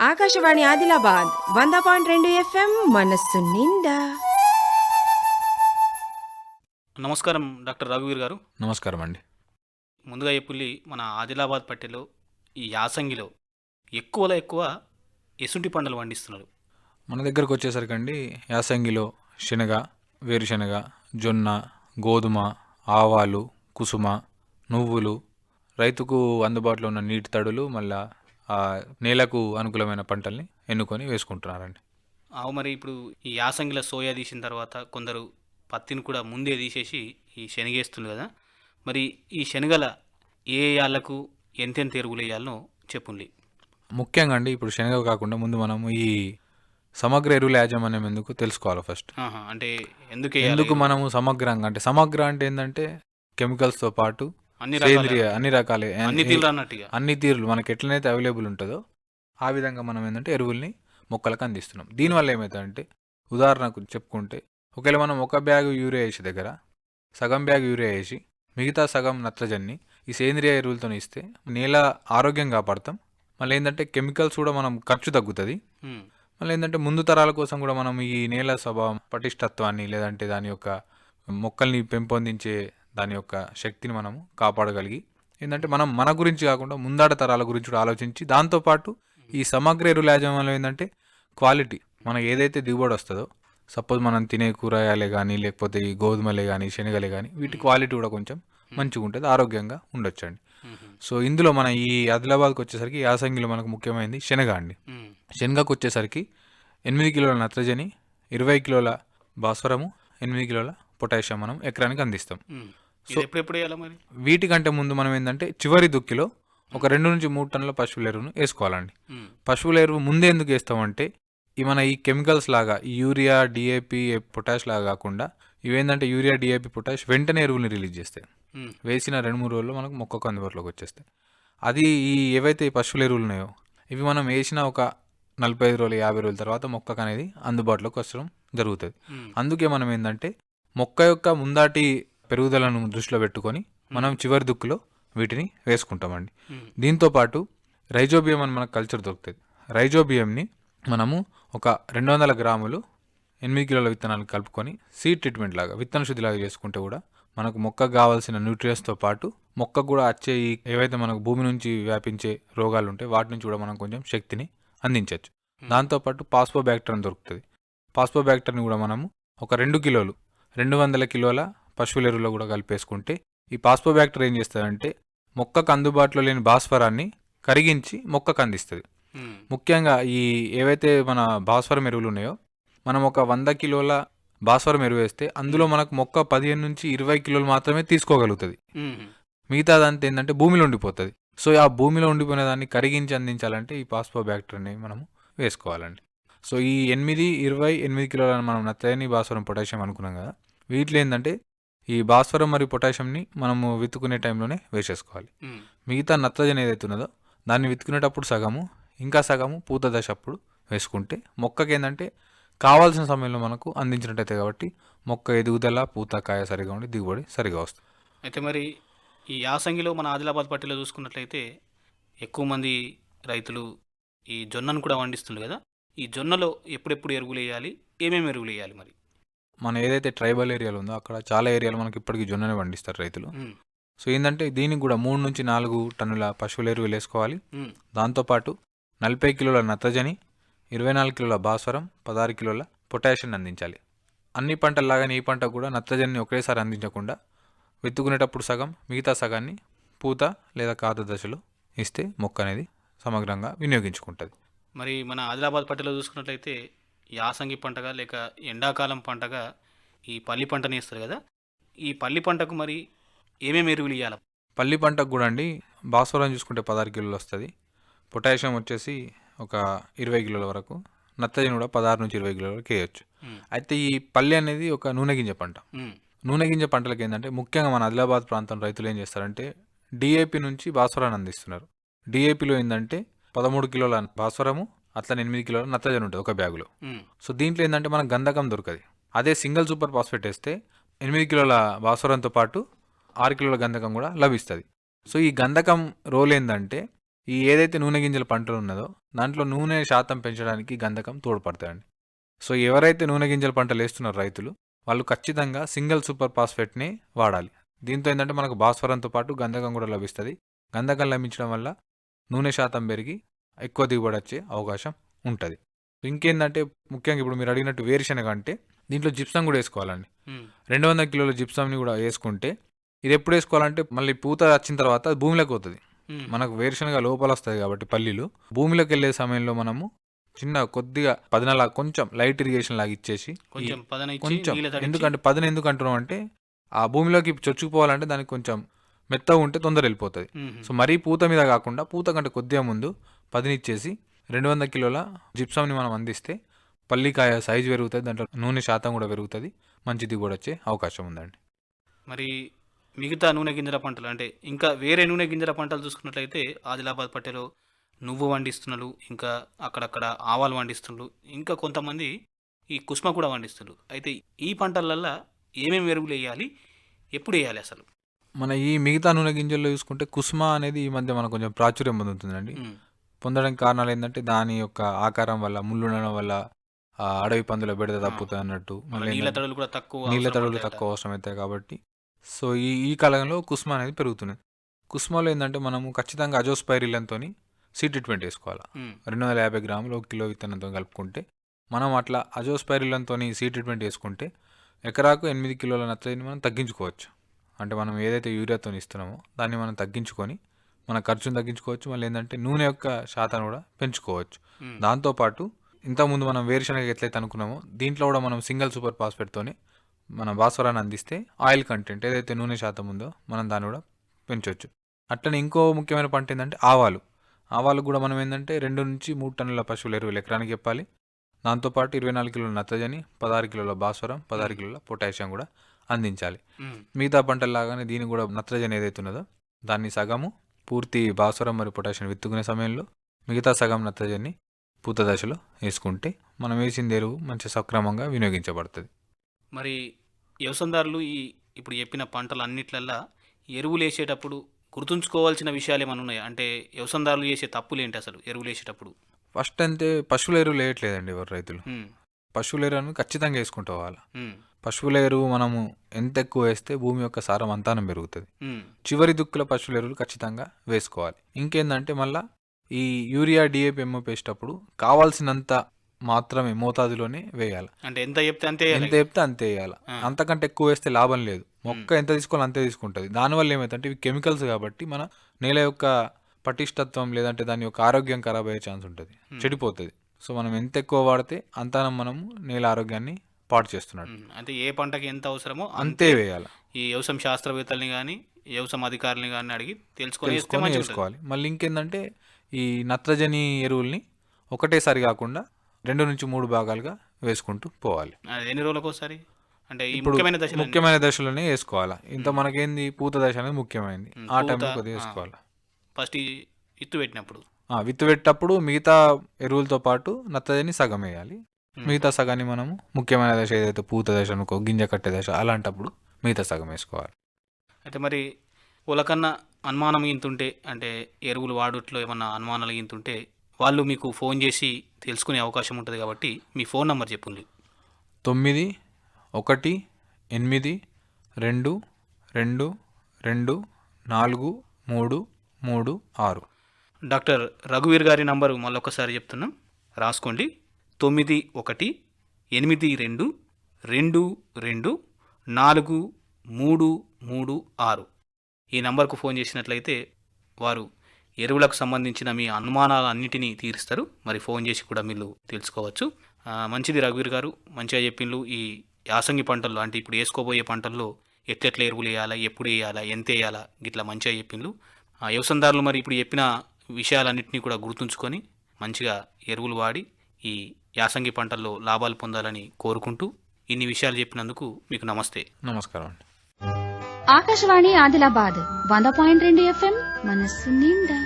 ఆకాశవాణి ఆదిలాబాద్ వంద పాయింట్ రెండు ఎఫ్ఎం మనస్సు నిండా. నమస్కారం డాక్టర్ రఘువీర్ గారు. నమస్కారం అండి. ముందుగా చెప్పుల్లి మన ఆదిలాబాద్ పట్టెలో ఈ యాసంగిలో ఎక్కువలో ఎక్కువ ఎసుంటి పంటలు పండిస్తున్నారు మన దగ్గరకు వచ్చేసరికి అండి యాసంగిలో శనగ వేరుశనగ జొన్న గోధుమ ఆవాలు కుసుమ నువ్వులు రైతుకు అందుబాటులో ఉన్న నీటి తడులు మళ్ళా నేలకు అనుకూలమైన పంటల్ని ఎన్నుకొని వేసుకుంటున్నారండి. ఆవు మరి ఇప్పుడు ఈ యాసంగిలో సోయా తీసిన తర్వాత కొందరు పత్తిని కూడా ముందే తీసేసి ఈ శనగేస్తుంది కదా. మరి ఈ శనగల ఏ యాళ్ళకు ఎంతెంత ఎరువులు వేయాలనో చెప్పుండి ముఖ్యంగా అండి ఇప్పుడు శనగ కాకుండా ముందు మనం ఈ సమగ్ర ఎరువుల యాజమాన్యం ఎందుకు తెలుసుకోవాలి ఫస్ట్ అంటే ఎందుకు? ఎందుకు మనము సమగ్రంగా అంటే సమగ్ర అంటే ఏంటంటే కెమికల్స్తో పాటు అన్ని సేంద్రియ అన్ని రకాల. అన్ని తీరు అన్నట్టుగా. అన్ని తీరులు మనకి ఎట్లనైతే అవైలబుల్ ఉంటుందో ఆ విధంగా మనం ఏంటంటే ఎరువుల్ని మొక్కలకు అందిస్తున్నాం. దీనివల్ల ఏమవుతుందంటే ఉదాహరణకు చెప్పుకుంటే ఒకవేళ మనం ఒక బ్యాగ్ యూరియా వేసే దగ్గర సగం బ్యాగ్ యూరియా వేసి మిగతా సగం నత్రజన్ని ఈ సేంద్రియ ఎరువులతో ఇస్తే నేల ఆరోగ్యం కాపాడతాం. మళ్ళీ ఏంటంటే కెమికల్స్ కూడా మనం ఖర్చు తగ్గుతుంది. మళ్ళీ ఏంటంటే ముందు తరాల కోసం కూడా మనం ఈ నేల స్వభావం పటిష్టత్వాన్ని లేదంటే దాని యొక్క మొక్కల్ని పెంపొందించే దాని యొక్క శక్తిని మనం కాపాడగలిగి ఏంటంటే మనం మన గురించి కాకుండా ముందాడ తరాల గురించి కూడా ఆలోచించి దాంతోపాటు ఈ సమగ్ర ఎరువుల యాజమాన్యం ఏంటంటే క్వాలిటీ. మనకి ఏదైతే దిగుబడి వస్తుందో సపోజ్ మనం తినే కూరగాయలే కానీ లేకపోతే ఈ గోధుమలే కానీ శనగలే కానీ వీటి క్వాలిటీ కూడా కొంచెం మంచిగా ఉంటుంది ఆరోగ్యంగా ఉండొచ్చండి. సో ఇందులో మన ఈ ఆదిలాబాద్కి వచ్చేసరికి యాసంగిలో మనకు ముఖ్యమైనది శనగ అండి. శనగకు వచ్చేసరికి ఎనిమిది కిలోల నత్రజని ఇరవై కిలోల భాస్వరము ఎనిమిది కిలోల పొటాషియం మనం ఎకరానికి అందిస్తాం. ఇది ఎప్పుడెప్పుడు మరి? వీటికంటే ముందు మనం ఏంటంటే చివరి దుక్కిలో ఒక రెండు నుంచి మూడు టన్నుల పశువుల ఎరువును వేసుకోవాలండి. పశువుల ఎరువు ముందే ఎందుకు వేస్తామంటే ఈ మన ఈ కెమికల్స్ లాగా ఈ యూరియా డిఏపి పొటాష్ లాగా కాకుండా ఇవేంటంటే యూరియా డిఏపి పొటాష్ వెంటనే ఎరువుల్ని రిలీజ్ చేస్తాయి. వేసిన రెండు మూడు రోజుల్లో మనకు మొక్కకు అందుబాటులోకి వచ్చేస్తాయి. అది ఈ ఏవైతే ఈ పశువుల ఎరువులు ఉన్నాయో ఇవి మనం వేసిన ఒక నలభై ఐదు రోజులు యాభై రోజుల తర్వాత మొక్కకు అనేది అందుబాటులోకి వచ్చడం జరుగుతుంది. అందుకే మనం ఏంటంటే మొక్క యొక్క ముందాటి పెరుగుదలను దృష్టిలో పెట్టుకొని మనం చివరి దుక్కులో వీటిని వేసుకుంటామండి. దీంతోపాటు దీంతో పాటు రైజోబియం అని మనకు కల్చర్ దొరుకుతుంది. రైజోబియంని మనము ఒక రెండు వందల గ్రాములు ఎనిమిది కిలోల విత్తనాలు కలుపుకొని సీడ్ ట్రీట్మెంట్ లాగా విత్తన శుద్ధి లాగా చేసుకుంటే కూడా మనకు మొక్కకు కావాల్సిన న్యూట్రియన్స్తో పాటు మొక్క కూడా వచ్చే ఏవైతే మనకు భూమి నుంచి వ్యాపించే రోగాలు ఉంటాయి వాటి నుంచి కూడా మనం కొంచెం శక్తిని అందించవచ్చు దాంతోపాటు పాస్పో బ్యాక్టర్ని దొరుకుతుంది. పాస్పో బ్యాక్టర్ని కూడా మనము ఒక రెండు కిలోలు రెండు వందల కిలోల పశువుల ఎరువులో కూడా కలిపేసుకుంటే ఈ పాస్పో బ్యాక్టర్ ఏం చేస్తుందంటే మొక్కకు అందుబాటులో లేని భాస్వరాన్ని కరిగించి మొక్కకు అందిస్తుంది. ముఖ్యంగా ఈ ఏవైతే మన భాస్వరం ఎరువులు ఉన్నాయో మనం ఒక వంద కిలోల భాస్వరం ఎరువు వేస్తే అందులో మనకు మొక్క పదిహేను నుంచి ఇరవై కిలోలు మాత్రమే తీసుకోగలుగుతుంది. మిగతాదంతా ఏంటంటే భూమిలో ఉండిపోతుంది. సో ఆ భూమిలో ఉండిపోయిన దాన్ని కరిగించి అందించాలంటే ఈ పాస్పో బ్యాక్టరీని మనము వేసుకోవాలండి. సో ఈ ఎనిమిది ఇరవై ఎనిమిది కిలోల మనం నత్రజని భాస్వరం పొటాషియం అనుకున్నాం కదా వీటిలో ఏంటంటే ఈ భాస్వరం మరియు పొటాషియంని మనము విత్తుకునే టైంలోనే వేసేసుకోవాలి. మిగతా నత్రజని ఏదైతే ఉన్నదో దాన్ని విత్తుకునేటప్పుడు సగము ఇంకా సగము పూత దశ అప్పుడు వేసుకుంటే మొక్కకి ఏంటంటే కావాల్సిన సమయంలో మనకు అందించినట్టయితే కాబట్టి మొక్క ఎదుగుదల పూత కాయ సరిగా ఉండి దిగుబడి సరిగా వస్తుంది. అయితే మరి ఈ యాసంగిలో మన ఆదిలాబాద్ పట్టిలో చూసుకున్నట్లయితే ఎక్కువ మంది రైతులు ఈ జొన్నను కూడా పండిస్తుండ్రు కదా? ఈ జొన్నలో ఎప్పుడెప్పుడు ఎరువులు వేయాలి? ఏమేమి ఎరువులు వేయాలి మరి? మన ఏదైతే ట్రైబల్ ఏరియాలు ఉందో అక్కడ చాలా ఏరియాలు మనకి ఇప్పటికీ జొన్ననే పండిస్తారు రైతులు. సో ఏంటంటే దీనికి కూడా మూడు నుంచి నాలుగు టన్నుల పశువుల ఎరువులు వేసుకోవాలి. దాంతోపాటు నలభై కిలోల నత్రజని ఇరవై నాలుగు కిలోల భాస్వరం పదహారు కిలోల పొటాషియం అందించాలి. అన్ని పంటల్లాగానే ఈ పంట కూడా నత్రజనిని ఒకేసారి అందించకుండా విత్తుకునేటప్పుడు సగం మిగతా సగాన్ని పూత లేదా కాత దశలో ఇస్తే మొక్క అనేది సమగ్రంగా వినియోగించుకుంటుంది. మరి మన ఆదిలాబాద్ పట్టిలో చూసుకున్నట్లయితే యాసంగి పంటగా లేక ఎండాకాలం పంటగా ఈ పల్లి పంటని వేస్తారు కదా ఈ పల్లి పంటకు మరి ఏమేమి ఎరువులు ఇవ్వాలి పల్లి పంటకు కూడా అండి భాస్వరం చూసుకుంటే పదహారు కిలోలు వస్తుంది. పొటాషియం వచ్చేసి ఒక ఇరవై కిలోల వరకు నత్రజని కూడా పదహారు నుంచి ఇరవై కిలోల వరకు వేయచ్చు. అయితే ఈ పల్లి అనేది ఒక నూనె గింజ పంట. నూనె గింజ పంటలకు ఏంటంటే ముఖ్యంగా మన ఆదిలాబాద్ ప్రాంతం రైతులు ఏం చేస్తారంటే డిఏపి నుంచి భాస్వరాన్ని అందిస్తున్నారు. డిఏపిలో ఏంటంటే పదమూడు కిలోల భాస్వరము అట్లనే ఎనిమిది కిలోల నత్రజని ఉంటుంది ఒక బ్యాగులో. సో దీంట్లో ఏంటంటే మనకు గంధకం దొరకదు. అదే సింగిల్ సూపర్ ఫాస్ఫేట్ వేస్తే ఎనిమిది కిలోల భాస్వరంతో పాటు ఆరు కిలోల గంధకం కూడా లభిస్తుంది. సో ఈ గంధకం రోల్ ఏంటంటే ఈ ఏదైతే నూనె గింజల పంటలు ఉన్నదో దాంట్లో నూనె శాతం పెంచడానికి గంధకం తోడ్పడతాయండి. సో ఎవరైతే నూనె గింజల పంటలు వేస్తున్నారో రైతులు వాళ్ళు ఖచ్చితంగా సింగిల్ సూపర్ ఫాస్ఫేట్ని వాడాలి. దీంతో ఏంటంటే మనకు భాస్వరంతో పాటు గంధకం కూడా లభిస్తుంది. గంధకం లభించడం వల్ల నూనె శాతం పెరిగి ఎక్కువ దిగుబడి వచ్చే అవకాశం ఉంటుంది. ఇంకేందంటే ముఖ్యంగా ఇప్పుడు మీరు అడిగినట్టు వేరుశనగ అంటే దీంట్లో జిప్సం కూడా వేసుకోవాలండి. రెండు వందల కిలోల జిప్సంని కూడా వేసుకుంటే ఇది ఎప్పుడు వేసుకోవాలంటే మళ్ళీ పూత వచ్చిన తర్వాత అది భూమిలోకి పోతుంది. మనకు వేరుశనగ లోపల వస్తుంది కాబట్టి పల్లీలు. భూమిలోకి వెళ్ళే సమయంలో మనము చిన్న కొద్దిగా పదనలా కొంచెం లైట్ ఇరిగేషన్ లాగా ఇచ్చేసి కొంచెం ఎందుకంటే పదన ఎందుకు అంటున్నాం అంటే ఆ భూమిలోకి చొచ్చుకుపోవాలంటే దానికి కొంచెం మెత్తగా ఉంటే తొందర వెళ్ళిపోతుంది. సో మరీ పూత మీద కాకుండా పూత కంటే కొద్దిగా ముందు పదినిచ్చేసి రెండు వందల కిలోల జిప్సమ్ని మనం అందిస్తే పల్లికాయ సైజు పెరుగుతుంది దాంట్లో నూనె శాతం కూడా పెరుగుతుంది మంచి దిగుబడి వచ్చే అవకాశం ఉందండి. మరి మిగతా నూనె గింజల పంటలు అంటే ఇంకా వేరే నూనె గింజల పంటలు చూసుకున్నట్లయితే ఆదిలాబాద్ పట్టెలో నువ్వు వండిస్తున్నారు ఇంకా అక్కడక్కడ ఆవాలు వండిస్తున్నారు ఇంకా కొంతమంది ఈ కుస్మ కూడా వండిస్తున్నారు అయితే ఈ పంటలల్లో ఏమేమి ఎరువులు వేయాలి ఎప్పుడు వేయాలి అసలు? మన ఈ మిగతా నూనె గింజల్లో చూసుకుంటే కుస్మా అనేది ఈ మధ్య మనకు కొంచెం ప్రాచుర్యం పొందుతుందండి. పొందడానికి కారణాలు ఏంటంటే దాని యొక్క ఆకారం వల్ల ముళ్ళు ఉండడం వల్ల ఆ అడవి పందుల బెడద తప్పుతుంది అన్నట్టు. నీళ్ళ తడులు కూడా తక్కువ నీళ్ళ తడులు. తక్కువ అవసరం అవుతాయి కాబట్టి. సో ఈ ఈ కాలంలో కుస్మా అనేది పెరుగుతుంది. కుస్మాలో ఏంటంటే మనము ఖచ్చితంగా అజోస్పైరిలంతో సీ ట్రీట్మెంట్ వేసుకోవాలి. రెండు వందల యాభై గ్రాములు ఒక కిలో విత్తనంతో కలుపుకుంటే మనం అట్లా అజోస్పైరిలంతో సీ ట్రీట్మెంట్ వేసుకుంటే ఎకరాకు ఎనిమిది కిలోల నత్రజని మనం తగ్గించుకోవచ్చు. అంటే మనం ఏదైతే యూరియాతో ఇస్తున్నామో దాన్ని మనం తగ్గించుకొని మన ఖర్చును తగ్గించుకోవచ్చు మళ్ళీ ఏంటంటే నూనె యొక్క శాతాన్ని కూడా పెంచుకోవచ్చు. దాంతోపాటు ఇంతకుముందు మనం వేరుశనగ ఎట్లయితే అనుకున్నామో దీంట్లో కూడా మనం సింగిల్ సూపర్ ఫాస్ఫేట్తోనే మన భాస్వరాన్ని అందిస్తే ఆయిల్ కంటెంట్ ఏదైతే నూనె శాతం ఉందో మనం దాన్ని కూడా పెంచవచ్చు అట్లనే ఇంకో ముఖ్యమైన పంట ఏంటంటే ఆవాలు. ఆవాలు కూడా మనం ఏంటంటే రెండు నుంచి మూడు టన్నుల పశువుల ఎరువులు ఎకరానికి చెప్పాలి. దాంతోపాటు ఇరవై నాలుగు కిలోల నత్రజని పదహారు కిలోల భాస్వరం పదహారు కిలోల పొటాషియం కూడా అందించాలి. మిగతా పంటల్లాగానే దీనికి కూడా నత్రజని ఏదైతే ఉన్నదో దాన్ని సగము పూర్తి భాస్వరం మరియు పొటాషియం విత్తుకునే సమయంలో మిగతా సగం నత్రజని పూత దశలో వేసుకుంటే మనం వేసిన ఎరువు మంచి సక్రమంగా వినియోగించబడుతుంది. మరి వ్యవసాయదారులు ఈ ఇప్పుడు చెప్పిన పంటలు అన్నిట్లల్లా ఎరువులు వేసేటప్పుడు గుర్తుంచుకోవాల్సిన విషయాలు ఏమైనా ఉన్నాయా? అంటే వ్యవసాయదారులు చేసే తప్పులు ఏంటి అసలు ఎరువులు వేసేటప్పుడు ఫస్ట్ అంటే పశువుల ఎరువు వేయట్లేదండి ఎవరు రైతులు. పశువుల ఎరువును ఖచ్చితంగా వేసుకుంటూ పోవాలి పశువుల ఎరువు మనము ఎంత ఎక్కువ వేస్తే భూమి యొక్క సారం అంతానం పెరుగుతుంది. చివరి దుక్కుల పశువుల ఎరువులు ఖచ్చితంగా వేసుకోవాలి. ఇంకేందంటే మళ్ళా ఈ యూరియా డిఏపి ఎంఓ వేసేటప్పుడు కావాల్సినంత మాత్రమే మోతాదులోనే వేయాలి. అంటే ఎంత చెప్తే అంతే. ఎంత చెప్తే అంతే వేయాలి. అంతకంటే ఎక్కువ వేస్తే లాభం లేదు. మొక్క ఎంత తీసుకోవాలి అంతే తీసుకుంటుంది. దానివల్ల ఏమైందంటే ఇవి కెమికల్స్ కాబట్టి మన నేల యొక్క పటిష్టత్వం లేదంటే దాని యొక్క ఆరోగ్యం ఖరాబ్ అయ్యే ఛాన్స్ ఉంటుంది. చెడిపోతుంది. సో మనం ఎంత ఎక్కువ వాడితే అంతనం మనము నేల ఆరోగ్యాన్ని పాడు చేస్తున్నాడు. అంటే ఏ పంటకి ఎంత అవసరమో అంతే వేయాలి. ఈ వ్యవసాయ శాస్త్రవేత్తల్ని కానీ వ్యవసాయ అధికారులని కానీ అడిగి తెలుసుకొని. వేసుకోవాలి. మళ్ళీ ఇంకేందంటే ఈ నత్రజని ఎరువుల్ని ఒకటేసారి కాకుండా రెండు నుంచి మూడు భాగాలుగా వేసుకుంటూ పోవాలి. ఎన్ని రోజులకు ఒకసారి? అంటే ఇప్పుడు ముఖ్యమైన దశలు ముఖ్యమైన దశలోనే వేసుకోవాలి? ఇంత మనకేంది? పూత దశ అనేది ముఖ్యమైనది ఆ టైంలో కొద్దిగా. వేసుకోవాలి? ఫస్ట్ ఈ ఇత్తు పెట్టినప్పుడు. విత్తు పెట్టేటప్పుడు మిగతా ఎరువులతో పాటు నత్తజని సగం వేయాలి. మిగతా సగాన్ని మనము ముఖ్యమైన దశ ఏదైతే పూత దశ అనుకో గింజ కట్టే దశ అలాంటప్పుడు మిగతా సగం వేసుకోవాలి. అయితే మరి వాళ్ళకన్నా అనుమానం ఇంతుంటే అంటే ఎరువులు వాడుట్లో ఏమన్నా అనుమానాలు ఇంతుంటే వాళ్ళు మీకు ఫోన్ చేసి తెలుసుకునే అవకాశం ఉంటుంది కాబట్టి మీ ఫోన్ నంబర్ చెప్పుంది తొమ్మిది ఒకటి ఎనిమిది రెండు రెండు రెండు నాలుగు మూడు మూడు ఆరు. డాక్టర్ రఘువీర్ గారి నంబరు మళ్ళొకసారి చెప్తున్నాం. రాసుకోండి. తొమ్మిది ఒకటి ఎనిమిది రెండు రెండు రెండు నాలుగు మూడు మూడు ఆరు. ఈ నంబర్కు ఫోన్ చేసినట్లయితే వారు ఎరువులకు సంబంధించిన మీ అనుమానాలన్నిటినీ తీరుస్తారు. మరి ఫోన్ చేసి కూడా మీరు తెలుసుకోవచ్చు. మంచిది రఘువీర్ గారు. మంచిగా చెప్పిండ్రు. ఈ యాసంగి పంటల్లో అంటే ఇప్పుడు వేసుకోబోయే పంటల్లో ఎట్లెట్ల ఎరువులు వేయాలా ఎప్పుడు వేయాలా ఎంత వేయాలా గిట్లా మంచిగా చెప్పిండ్రు. ఆ వ్యవసాయదారులు మరి ఇప్పుడు చెప్పిన విషయాలన్నింటినీ కూడా గుర్తుంచుకొని మంచిగా ఎరువులు వాడి ఈ యాసంగి పంటల్లో లాభాలు పొందాలని కోరుకుంటూ ఇన్ని విషయాలు చెప్పినందుకు మీకు నమస్తే. నమస్కారం అండి. ఆకాశవాణి ఆదిలాబాద్ వంద పాయింట్ రెండు ఎఫ్ఎం మనస్సు నిండా.